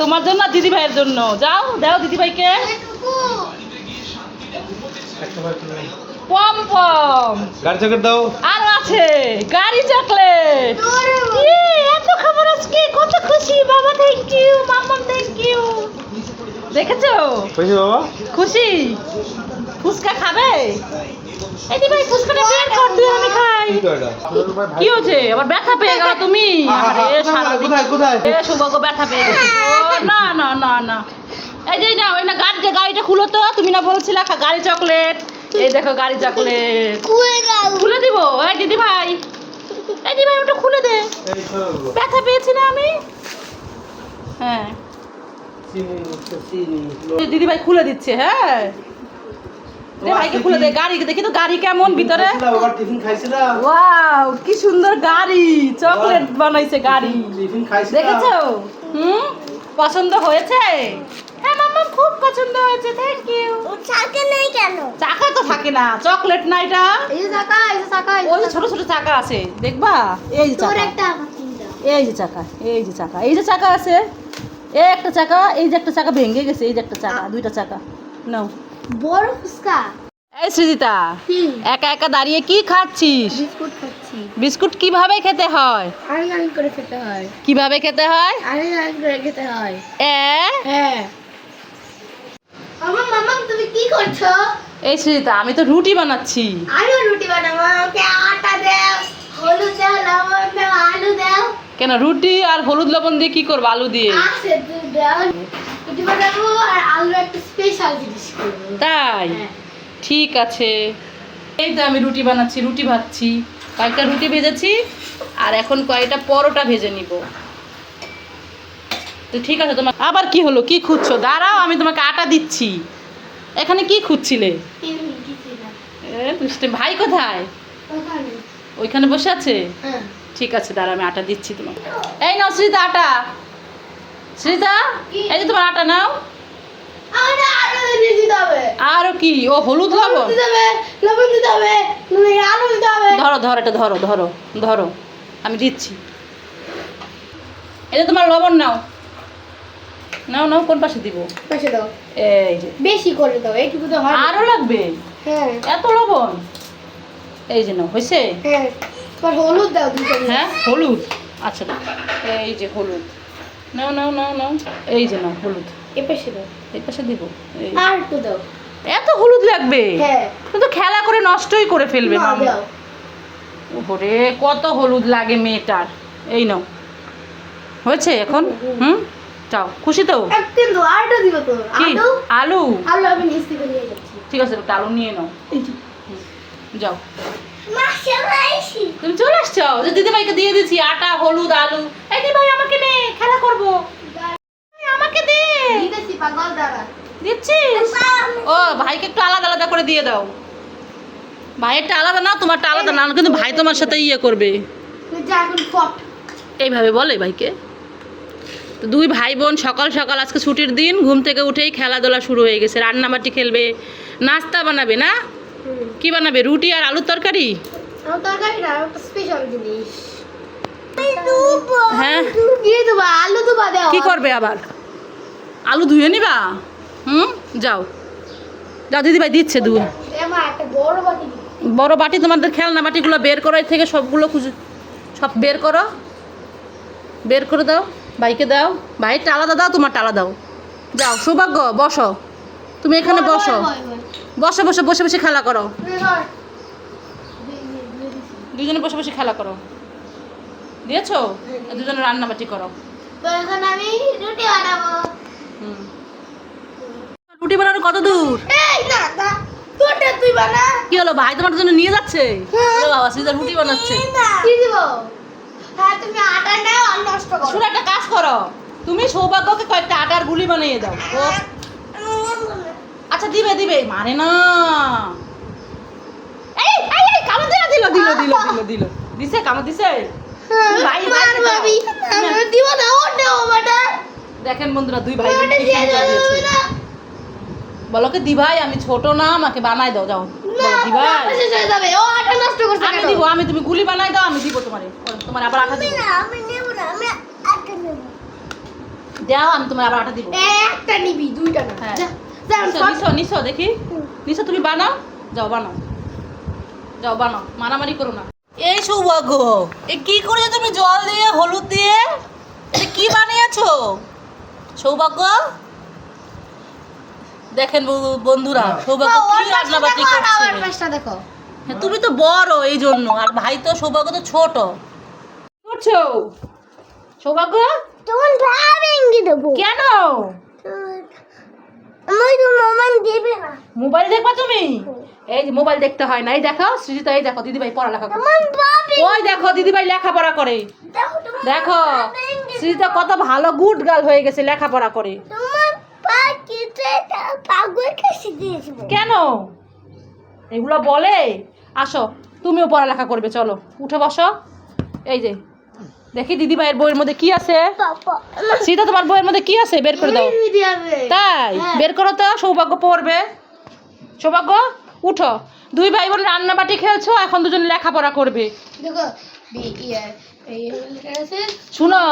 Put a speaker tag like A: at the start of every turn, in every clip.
A: তোমার জন্য দিদি ভাইয়ের জন্য। যাও দাও দিদি ভাইকে পম পম।
B: গাড়ি চকের দাও।
A: আর আছে গাড়ি চকলেট। ইয়ে, এত খাবার আজকে কত খুশি। বাবা thank you mamma thank you দেখেছ?
B: কইছি বাবা?
A: খুশি? ফুচকা খাবে? এই ভাই ফুচকাটা বের কর তুই আমি খাই।
B: কি
A: হয়েছে? আবার ব্যথা পেয়ে গেল তুমি।
B: কোথায় কোথায়
A: এ সৌভাগ্য ব্যথা পেয়ে গেছে। ও, না না না না। এই যে না ওই না গাড়িটা গাড়িটা খুলো তো তুমি না বলছিলা খা- গাড়ি চকলেট। এই দেখো গাড়ি চকলেট। খুলে দিব? এই দিদি ভাই। এই দিদি ভাই ওটা খুলে দে। ব্যথা পেয়েছি না আমি? হ্যাঁ। দিদি ভাই খুলে দিচ্ছে হ্যাঁ? দে ভাইকে খুলে দে গাড়ি দেখি তো গাড়ি কেমন ভিতরে? ওয়াও কি সুন্দর গাড়ি চকলেট বানাইছে গাড়ি। দেখেছ? হুম? পছন্দ হয়েছে? হ্যাঁ মাম্মা খুব পছন্দ হয়েছে থ্যাংক ইউ
C: চাকে নেই কেন?
A: চাকা তো থাকে না চকলেট না এটা?
C: এই যে চাকা এই চাকা
A: ওই যে ছোট ছোট চাকা আছে দেখবা? এই যে চাকা। এই যে চাকা এই যে চাকা এই যে চাকা আছে। এই একটা চাকা এই যে একটা চাকা ভেঙে গেছে এই যে একটা চাকা দুইটা চাকা। নাও।
C: বড় ফুচকা।
A: এই সৃজিতা একা একা দাঁড়িয়ে কি খাচ্ছিস?
C: বিস্কুট খাচ্ছি।
A: বিস্কুট কীভাবে খেতে হয়?
C: করে খেতে হয়।
A: কীভাবে খেতে হয়?
C: করে খেতে হয়।
A: এ?
C: হ্যাঁ। মামা মামা তুমি কি করছ?
A: এই সৃজিতা আমি তো রুটি বানাচ্ছি।
C: আমিও রুটি বানাবো আমাকে আটা দাও হলুদ দাও লবণ দাও আলু দাও।
A: কেন রুটি আর হলুদ লবণ দিয়ে কি করব আলু দিয়ে?
C: আর একটা স্পেশাল জিনিস করব।
A: তাই?
C: হ্যাঁ।
A: ঠিক আছে। এই তো আমি রুটি বানাচ্ছি রুটি ভাজছি। কয়েকটা রুটি ভেজেছি আর এখন কয়েকটা পরোটা ভেজে নিব। তো ঠিক আছে তোমার আবার কি হলো? কি খুঁজছো? দাঁড়াও আমি তোমাকে আটা দিচ্ছি। এখানে কি খুঁজছিলে? ভাই কোথায়? ওইখানে বসে আছে?
C: হ্যাঁ।
A: ঠিক আছে দাঁড়া আমি আটা দিচ্ছি তোমাকে। এই নাও শ্রীতা আটা। শ্রীতা এই যে তোমার আটা নাও। আরও কি? ও হলুদ লবণ
C: দিতে হবে লবণ দিতে হবে আলু দিতে হবে।
A: ধরো ধরো এটা ধরো ধরো ধরো। আমি দিচ্ছি। এটা তোমার লবণ নাও। নাও নাও কোন পাশে দিব?
C: পাশে দাও।
A: এই যে।
C: বেশি করে দাও এইটুকু তো হয় না।
A: আরও লাগবে?
C: হ্যাঁ।
A: এত লবণ? এই যে নাও হয়েছে?
C: হ্যাঁ। হলুদ দাও
A: হ্যাঁ হলুদ। আচ্ছা। এই যে হলুদ। নাও নাও নাও নাও। এই যে নাও হলুদ।
C: এ পাশে দাও।
A: এই পাশে দিব। এই।
C: আর একটু দাও।
A: এত হলুদ লাগবে?
C: হ্যাঁ।
A: কিন্তু খেলা করে নষ্টই করে ফেলবে
C: না,
A: মাম্মা। ওরে কত হলুদ লাগে মেয়েটার। এই নাও। হয়েছে এখন? হুম? চাও। খুশি তো?
C: কিন্তু আরটা দিব তো। আলু?
A: আলু?
C: আলু আমি নিয়ে যাচ্ছি।
A: ঠিক আছে আলু নিয়ে নাও।
C: এই
A: যাও। তুমি চলে আসছো? যে দিদি ভাইকে দিয়ে দিচ্ছি আটা হলুদ আলু। এই দিদি ভাই আমাকে নে খেলা করব। আমাকে দে। দিচ্ছিস ও ভাইকে একটু আলাদা আলাদা করে দিয়ে দাও। ভাইয়েরটা আলাদা না তোমারটা আলাদা না কিন্তু ভাই তোমার সাথে ইয়ে করবে। এইভাবে বলে ভাইকে। তো দুই ভাই বোন সকাল সকাল আজকে ছুটির দিন ঘুম থেকে উঠেই খেলাধুলা শুরু হয়ে গেছে। রান্নাবাটি খেলবে নাস্তা বানাবে না? কি বানাবে রুটি আর আলুর তরকারি?
C: তরকারি না স্পেশাল জিনিস।
A: হ্যাঁ?
C: আলু
A: কি করবে আবার? আলু ধুয়ে নিবা? হুম? যাও। যাও দিদি ভাই দিচ্ছে দু।
C: বড় বাটি
A: তোমাদের খেলনা বাটিগুলো বের করো এর থেকে সবগুলো খুঁজে। সব বের করো। বের করে দাও ভাইকে দাও। ভাইয়েরটা আলাদা দাও তোমারটা আলাদা দাও। যাও সৌভাগ্য বসো। তুমি এখানে বসো। বসে বসে বসে বসে খেলা করো।
C: দিছি।
A: দুজনে বসে বসে খেলা করো। দিয়েছ? দুজনে রান্নাবাটি করো।
C: রুটি
A: বানানো কত দূর? কি হলো ভাই তোমার জন্য নিয়ে যাচ্ছে?
C: হ্যাঁ।
A: বাবা সিজা রুটি বানাচ্ছে।
C: হ্যাঁ
A: শুনে একটা কাজ করো। তুমি সৌভাগ্যকে কয়েকটা আটার গুলি বানিয়ে দাও। আচ্ছা দিবে দিবে। মানে না। এই এই এই কামড় দিল দিল দিল দিল দিল দিল। দিছে কামড় দিছে? ভাই, ভাই,
C: মার। ভাবি। আমি দিব না ও দেও বাটা।
A: দেখেন বন্ধুরা দুই ভাই বোন কি
C: দিয়ে
A: দিয়েছে। বলো কি দি ভাই আমি ছোট না আমাকে বানাই দাও যাও।
C: না
A: দি ভাই।
C: শেষ হয়ে যাবে ও আটা নষ্ট করছে
A: আমি দিব আমি তুমি গুলি বানাই দাও আমি দিব তোমারে। তোমার আবার আঠা দিব।
C: না আমি নেব না আমি আটা নেব।
A: দাও আমি তোমার আবার আটা দিব।
C: একটা নিবি দুইটা না।
A: হ্যাঁ। দেখি। তুমি বানাও? যাও বানাও। যাও বানাও। মারামারি করো না। এই সৌভাগ্য এ কি করেছ তুমি জল দিয়ে হলুদ দিয়ে কি বানিয়েছো? সৌভাগ্য? দেখেন বন্ধুরা সৌভাগ্য কি রান্না বাটি
C: দেখো আর আমার
A: করছে
C: দেখো।
A: হ্যাঁ, তুমি তো বড় এই জন্য আর ভাই তো সৌভাগ্য তো ছোট। করছ? সৌভাগ্য?
C: তোমার ভাই ভেঙে দেবো
A: কেন
C: আমি তো মোমান দেবে না
A: মোবাইল দেখবা তুমি? এই যে মোবাইল দেখতে হয় না। এই দেখো সৃজিতা এই দেখো দিদিভাই পড়ালেখা করে ওই দেখো দিদিভাই লেখাপড়া করে।
C: দেখো
A: সৃজিতা কত ভালো গুড গার্ল হয়ে গেছে লেখাপড়া করে। কেন? এগুলো বলে? আসো তুমিও পড়ালেখা করবে চলো। উঠে বসো। এই যে দেখি দিদিভাইয়ের বইয়ের মধ্যে কি আছে? সীতা তোমার বইয়ের মধ্যে কি আছে? বের করে দাও। তাই?
C: হ্যাঁ।
A: বের করো তো সৌভাগ্য পড়বে। সৌভাগ্য উঠো। দুই ভাই বোন রান্নাবাটি খেলছো এখন দুজন লেখাপড়া করবে। শুনো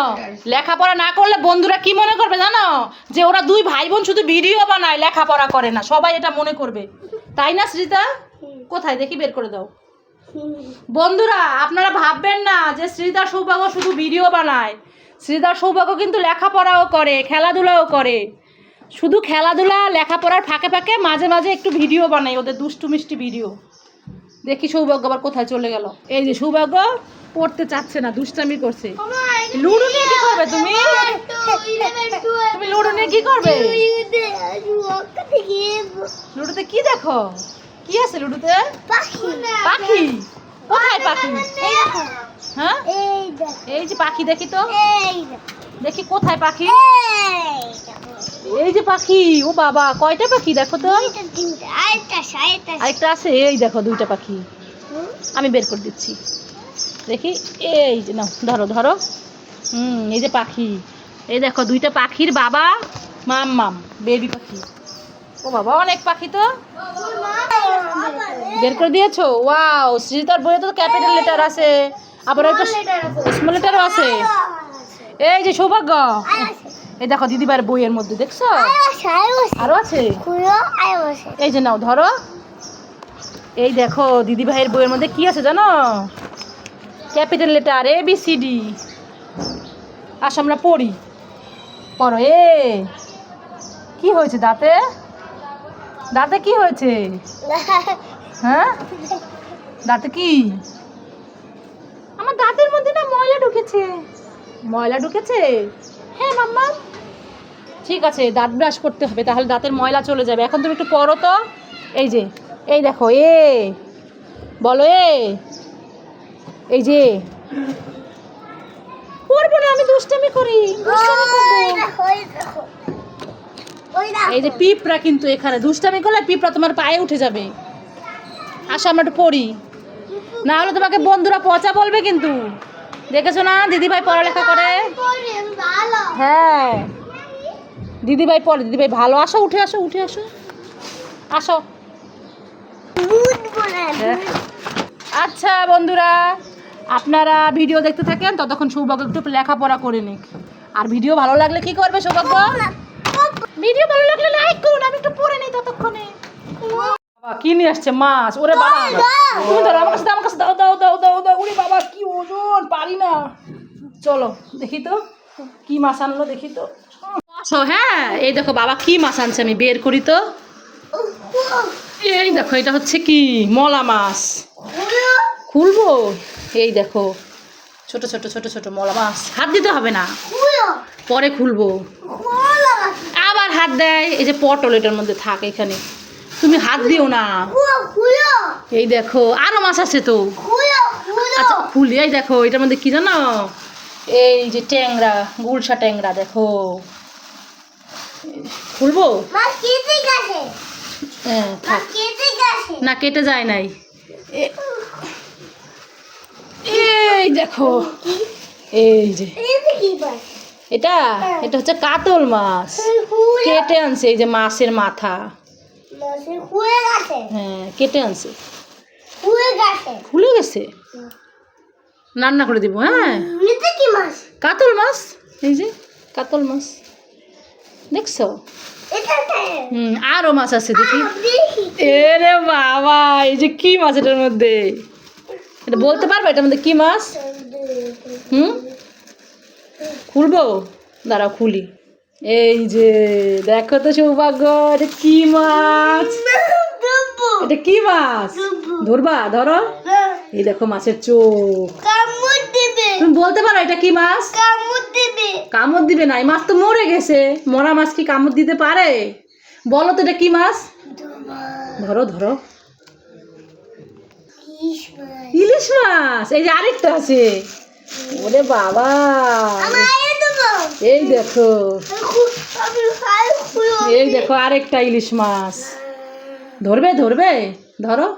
A: লেখাপড়া না করলে বন্ধুরা কি মনে করবে জানো? যে ওরা দুই ভাই বোন শুধু ভিডিও বানায় লেখাপড়া করে না। সবাই এটা মনে করবে। তাই না সৃজিতা কোথায়? দেখি বের করে দাও। বন্ধুরা আপনারা ভাববেন না যে শ্রীদার সৌভাগ্য শুধু ভিডিও বানায়। শ্রীদার সৌভাগ্য কিন্তু লেখাপড়াও করে খেলাধুলাও করে। শুধু খেলাধুলা লেখাপড়ার ফাঁকে ফাঁকে মাঝে মাঝে একটু ভিডিও বানাই ওদের দুষ্টু মিষ্টি ভিডিও দেখি সৌভাগ্য আবার কোথায় চলে গেল। এই যে সৌভাগ্য পড়তে চাচ্ছে না দুষ্টামি করছে। লুডো নিয়ে কি করবে তুমি? তুমি লুডো নিয়ে কি করবে? লুডোতে কি দেখো? কি আছে লুডোতে? পাখি। পাখি? কোথায় পাখি? হ্যাঁ? এই যে পাখি দেখি তো। দেখি। কোথায় পাখি? এই যে পাখি। ও বাবা কয়টা পাখি দেখো তো? আরেকটা আছে এই দেখো দুইটা পাখি। আমি বের করে দিচ্ছি। দেখি এই যে নাও ধরো ধরো। হুম এই যে পাখি। এই দেখো দুইটা পাখির বাবা মাম মাম বেবি পাখি। ও বাবা অনেক পাখি তো। বের করে দিয়েছ? ওয়াও সৃজিতার বইয়ে তো ক্যাপিটাল লেটার আছে। আবার একটা স্মল লেটারও আছে। এই যে সৌভাগ্য। এই দেখো দিদিবার বইয়ের মধ্যে দেখছ? আরও আছে? এই যে নাও ধরো। এই দেখো দিদি ভাইয়ের বইয়ের মধ্যে কি আছে জানো? Capital letter A B C D আস আমরা পড়ি। পড়ো এ। কি হয়েছে দাঁতে? দাঁতে কি হয়েছে? হ্যাঁ? দাঁতে কি? আমার দাঁতের মধ্যে না ময়লা ঢুকেছে। ময়লা ঢুকেছে? হ্যাঁ মাম্মা। ঠিক আছে, দাঁত ব্রাশ করতে হবে, তাহলে দাঁতের ময়লা চলে যাবে। এখন তুমি একটু পড়ো তো। এই যে, এই দেখো, এ। বলো, এ। এই যে। পড়ব না, আমি দুষ্টামি করি। দুষ্টামি করব। এই যে পিঁপড়া কিন্তু এখানে, দুষ্টামি করলে পিঁপড়া তোমার পায়ে উঠে যাবে। আসো, আমরা একটু পড়ি। না হলে তোমাকে বন্ধুরা পচা বলবে কিন্তু। দেখেছ না? দিদিভাই পড়ালেখা করে। হ্যাঁ। দিদিভাই পড়ে, দিদিভাই ভালো। আসো, উঠে আসো উঠে আসো। আসো। আচ্ছা বন্ধুরা, আপনারা ভিডিও দেখতে থাকেন, ততক্ষণ সৌভাগ্য একটু লেখাপড়া করে নিক। আর ভিডিও ভালো লাগলে কি করবে সৌভাগ্য? ভিডিও ভালো লাগলে লাইক করুন আমি একটু পড়ে নিই ততক্ষণে। বাবা কি নিয়ে আসছে মাছ? ওরে বাবা। তুমি ধরো আমার কাছে দাও, আমার কাছে দাও দাও দাও দাও দাও। ওরে বাবা কি ওজন পারি না। চলো দেখি তো কি মাছ আনলো দেখি তো। হ্যাঁ এই দেখো বাবা কি মাছ আনছে আমি বের করি তো। এই দেখো এটা হচ্ছে কি? মলা মাছ। খুলবো? এই দেখো ছোট ছোট ছোট ছোট মলা মাছ। হাত দিতে হবে না। পরে খুলবো। হাত দেয় এই যে পটল এটার মধ্যে থাক এখানে। তুমি হাত দিও না। এই দেখো আরও মাছ আছে তো। আচ্ছা এই দেখো এটার মধ্যে কি জানো? এই যে ট্যাংরা গুলশা ট্যাংরা দেখো। খুলবো? হ্যাঁ থাক। না কেটে যায় নাই। এই দেখো। এই যে। এটা? এটা হচ্ছে কাতল মাছ। কেটে আনছে এই যে মাছের মাথা। হ্যাঁ কেটে আনছে। খুলে গেছে? রান্না করে দিব হ্যাঁ। কাতল মাছ এই যে কাতল মাছ। দেখছ? হুম আরও মাছ আছে দেখি। এরে বাবা এই যে কি মাছ এটার মধ্যে? এটা বলতে পারবে এটার মধ্যে কি মাছ? হুম? খুলবো? দাঁড়াও খুলি। এই যে দেখো তো সৌভাগ্য এটা কি মাছ? এটা কি মাছ? ধরবা। ধরো। এই দেখো মাছের চোখ। তুমি বলতে পারো এটা কি মাছ?
C: কামড় দিবে।
A: না এই মাছ তো মরে গেছে। মরা মাছ কি কামড় দিতে পারে? বলো তো এটা কি মাছ? ধরো ধরো। ইলিশ মাছ এই যে আরেকটা আছে। ওরে বাবা। এই দেখো। এই দেখো আরেকটা ইলিশ মাছ। ধরবে ধরবে? ধরো।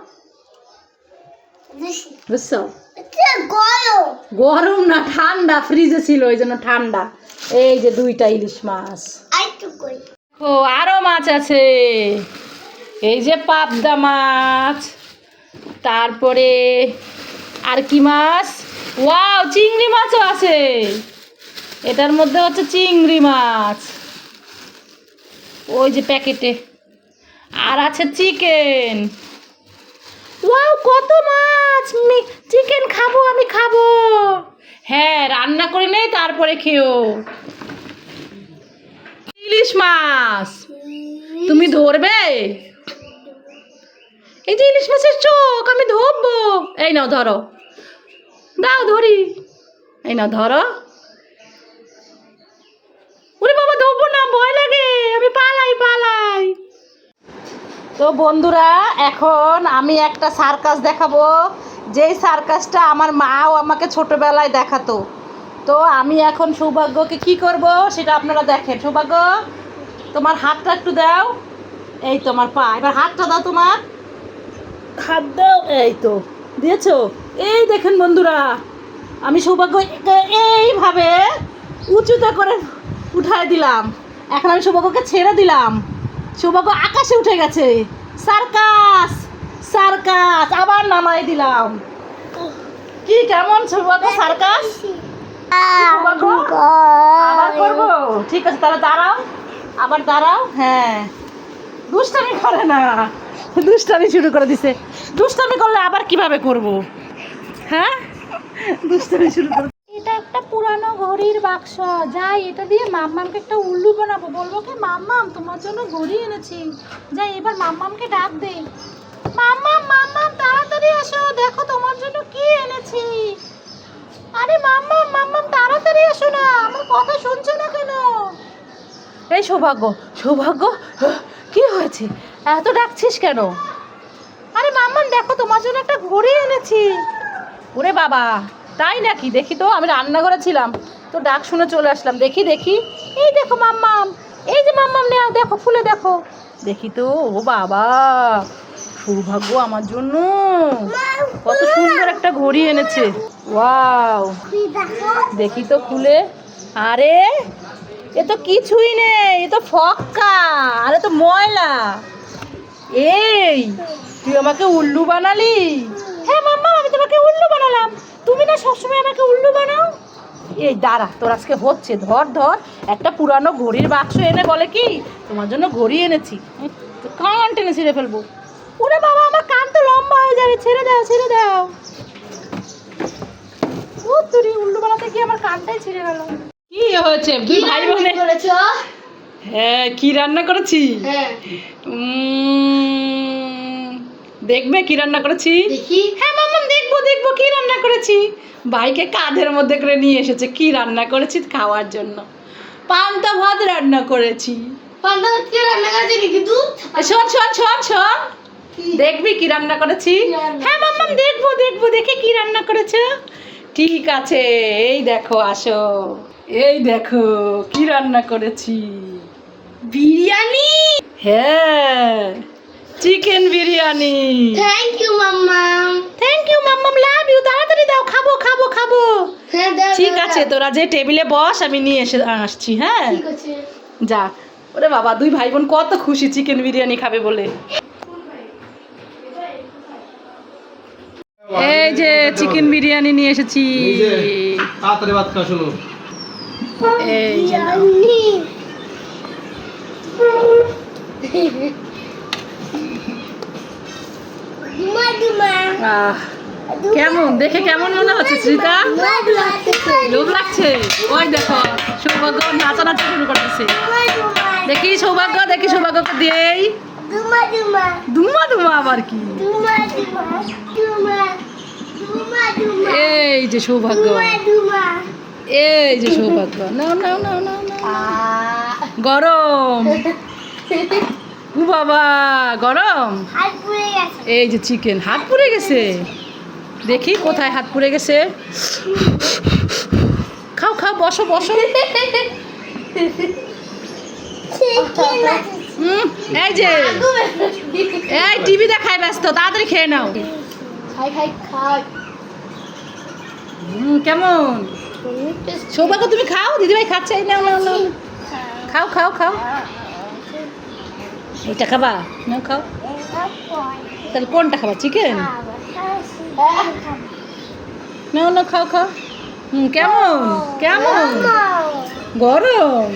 A: বুঝছ?
C: গরম
A: না, ঠান্ডা ফ্রিজে ছিল ওই জন্য ঠান্ডা। এই যে দুইটা ইলিশ মাছ। ও আরও মাছ আছে। এই যে পাবদা মাছ। তারপরে আর কি মাছ? ওয়াও! চিংড়ি মাছও আছে। এটার মধ্যে হচ্ছে চিংড়ি মাছ। ওই যে প্যাকেটে। আর আছে চিকেন। ওয়াও, কত মাছ! চিকেন খাব, আমি খাব। হ্যাঁ রান্না করে নেই তারপরে খেও। ইলিশ মাছ। তুমি ধরবে? এই যে ইলিশ মাছের চোখ, আমি ধরবো। এই নাও, ধরো। দাও ধরি। এই নাও ধরো। ওরে বাবা ধরবো না, ভয় লাগে। আমি পালাই পালাই। তো বন্ধুরা, এখন আমি একটা সার্কাস দেখাবো। যেই সার্কাসটা আমার মাও আমাকে ছোটবেলায় দেখাতো। তো আমি এখন সৌভাগ্যকে কি করব সেটা আপনারা দেখেন। সৌভাগ্য, তোমার হাতটা একটু দাও। এই তোমার পা। এবার হাতটা দাও তোমার। হাত দাও। এই তো, দিয়েছ? এই দেখেন বন্ধুরা, আমি সৌভাগ্য এইভাবে উঁচুতে করে উঠায় দিলাম। এখন আমি সৌভাগ্যকে ছেড়ে দিলাম। সৌভাগ্য আকাশে উঠে গেছে। সার্কাস সার্কাস, আবার নামাই দিলাম। কি, কেমন সৌভাগ্য, সার্কাস? করব? ঠিক আছে, তাহলে দাঁড়াও, আবার দাঁড়াও হ্যাঁ। দুষ্টামি করে না। দুষ্টামি শুরু করে দিছে। দুষ্টামি করলে আবার কীভাবে করব? হ্যাঁ? দুষ্টামি শুরু করে। এটা একটা পুরানো ঘড়ির বাক্স। যাই এটা দিয়ে মাম্মামকে একটা উল্লু বানাবো। বলব কি মাম্মাম তোমার জন্য ঘড়ি এনেছি। যাই এবার মাম্মামকে ডাক দে। মাম্মাম মাম্মাম তাড়াতাড়ি আসো দেখো তোমার জন্য কি এনেছি। আরে মাম্মাম মাম্মাম তাড়াতাড়ি আসো না। আমার কথা শুনছো না কেন? এই সৌভাগ্য সৌভাগ্য কি হয়েছে? এত ডাকছিস কেন? আরে মাম্মাম দেখো তোমার জন্য একটা ঘড়ি এনেছি। ওরে বাবা, তাই নাকি? দেখি তো, আমি রান্নাঘরে ছিলাম, তো ডাক শুনে চলে আসলাম। দেখি দেখি, এই দেখো মাম্মাম, এই যে মাম্মাম নেওয়া দেখো, ফুলে দেখো। দেখি তো, ও বাবা, সৌভাগ্য আমার জন্য। কত সুন্দর একটা ঘড়ি এনেছে। ওয়াও। দেখি তো খুলে আরে, এ তো কিছুই নেই, এ তো ফক্কা, আরে তো ময়লা। এই, তুই আমাকে উল্লু বানালি? হ্যাঁ মাম্মা আমি তোমাকে উল্লু বানালাম। তুমি না সবসময় আমাকে উল্লু বানাও? এই দাঁড়া তোর আজকে হচ্ছে ধর ধর একটা পুরানো ঘড়ির বাক্স এনে বলে কি তোমার জন্য ঘড়ি এনেছি। তো কান টেনে ছিঁড়ে ফেলব। ওরে বাবা আমার কান তো লম্বা হয়ে যাবে ছেড়ে দাও ছেড়ে দাও। ও তুই উল্লু বানাতে গিয়ে আমার কানটাই ছিঁড়ে গেল। কি হয়েছে? দুই ভাই বোনে
C: করেছ?
A: হ্যাঁ কি রান্না করেছি
C: হ্যাঁ।
A: দেখবে কি রান্না করেছি? হ্যাঁ মাম্মাম দেখব দেখব কি রান্না করেছি? ভাইকে কাঁধের মধ্যে করে নিয়ে এসেছে কি রান্না করেছি খাওয়ার জন্য। পান্তা ভাত রান্না করেছি।
C: পান্তা ভাত কে রান্না করেছে
A: এ, শোন শোন শোন শোন। দেখবি কি রান্না করেছি? হ্যাঁ মাম্মাম দেখব দেখব দেখে কি রান্না করেছ। ঠিক আছে এই দেখো আসো। এই দেখো কি রান্না করেছি?
C: বিরিয়ানি?
A: হ্যাঁ। Chicken biryani
C: thank you mamma
A: thank you মাম্মাম লাভ ইউ তাড়াতাড়ি দাও খাব খাব খাব।
C: হ্যাঁ দাও
A: ঠিক আছে তোরা যে টেবিলে বস আমি নিয়ে এসে আসছি হ্যাঁ?
C: ঠিক আছে।
A: যা। ওরে বাবা দুই ভাই বোন কত খুশি চিকেন বিরিয়ানি খাবে বলে। এই যে চিকেন বিরিয়ানি নিয়ে এসেছি।
B: তাড়াতাড়ি ভাত খাও শোনো।
A: এই যে আহ, কেমন? দেখে কেমন মনে হচ্ছে শ্রীতা? লোভ লাগছে। ওই দেখো সৌভাগ্য নাচানাচি শুরু করতেছে। দেখি সৌভাগ্য দেখি সৌভাগ্যকে দিয়েই।
C: দুমা দুমা
A: আবার কি? এই যে সৌভাগ্য। এই যে সৌভাগ্য। নাও নাও নাও নাও। গরম। উ বাবা গরম? এই যে চিকেন হাত পুড়ে গেছে। দেখি কোথায় হাত পুড়ে গেছে। খাও খাও বসো বসো। হুম এই যে। এই টিভি দেখায় ব্যস্ত তাড়াতাড়ি খেয়ে নাও। কেমন? সৌভাগ্য তুমি খাও দিদিভাই খাচ্ছে এই নাও নাও নাও। খাও খাও খাও। ওইটা খাবা? না খাও? তাহলে কোনটা খাবা চিকেন না না, খাও খাও। কেমন? কেমন? গরম?